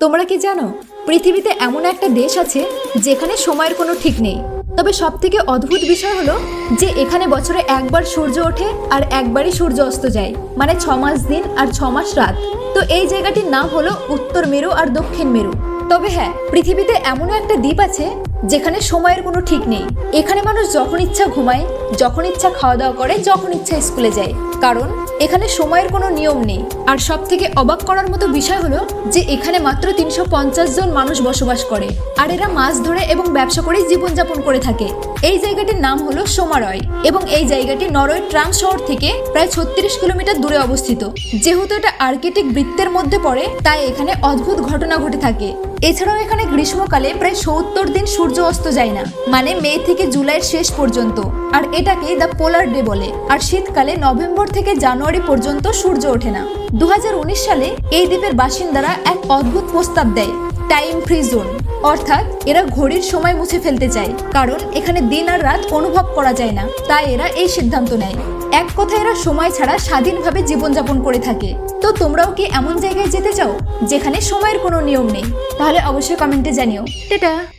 তোমরা কি জানো, পৃথিবীতে এমন একটা দেশ আছে যেখানে সময়ের কোনো ঠিক নেই। তবে সব থেকে অদ্ভুত বিষয় হলো যে এখানে বছরে একবার সূর্য ওঠে আর একবারই সূর্য অস্ত যায় মানে ছ মাস দিন আর ছ মাস রাত। তো এই জায়গাটির নাম হলো উত্তর মেরু আর দক্ষিণ মেরু। তবে হ্যাঁ পৃথিবীতে এমনও একটা দ্বীপ আছে যেখানে সময়ের কোনো ঠিক নেই। এখানে মানুষ যখন ইচ্ছা ঘুমায়, যখন ইচ্ছা খাওয়া দাওয়া করে, যখন ইচ্ছা স্কুলে যায়। কারণ, এখানে সময়ের কোনো নিয়ম নেই। আর সব থেকে অবাক করার মতো বিষয় হলো যে, এখানে মাত্র তিনশো পঞ্চাশ জন মানুষ বসবাস করে। আর এরা মাছ ধরে এবং ব্যবসা করে জীবনযাপন করে থাকে। এই জায়গাটির নাম হলো সোমারয় এবং এই জায়গাটি নরওয়ে ট্রাম শহর থেকে প্রায় ছত্রিশ কিলোমিটার দূরে অবস্থিত। যেহেতু এটা আর্কিটিক বৃত্তের মধ্যে পড়ে, তাই এখানে অদ্ভুত ঘটনা ঘটে থাকে। এছাড়াও এখানে গ্রীষ্মকালে প্রায় সত্তর দিন সূর্য অস্ত যায় না। মানে মে থেকে জুলাইয়ের শেষ পর্যন্ত। আর এটাকে দ্য পোলার ডে বলে। আর শীতকালে নভেম্বর থেকে জানুয়ারি পর্যন্ত সূর্য ওঠে না। দুহাজার উনিশ সালে এই দ্বীপের বাসিন্দারা এক অদ্ভুত প্রস্তাব দেয়। টাইম ফ্রি জোন অর্থাৎ এরা ঘড়ির সময় মুছে ফেলতে চায়। কারণ এখানে দিন আর রাত অনুভব করা যায় না। তাই এরা এই সিদ্ধান্ত নেয়। এক কথায় এরা সময় ছাড়া স্বাধীনভাবে জীবনযাপন করে থাকে। তো তোমরাও কি এমন জায়গায় যেতে চাও? যেখানে সময়ের কোনো নিয়ম নেই? তাহলে অবশ্যই কমেন্টে জানিও। টেটা!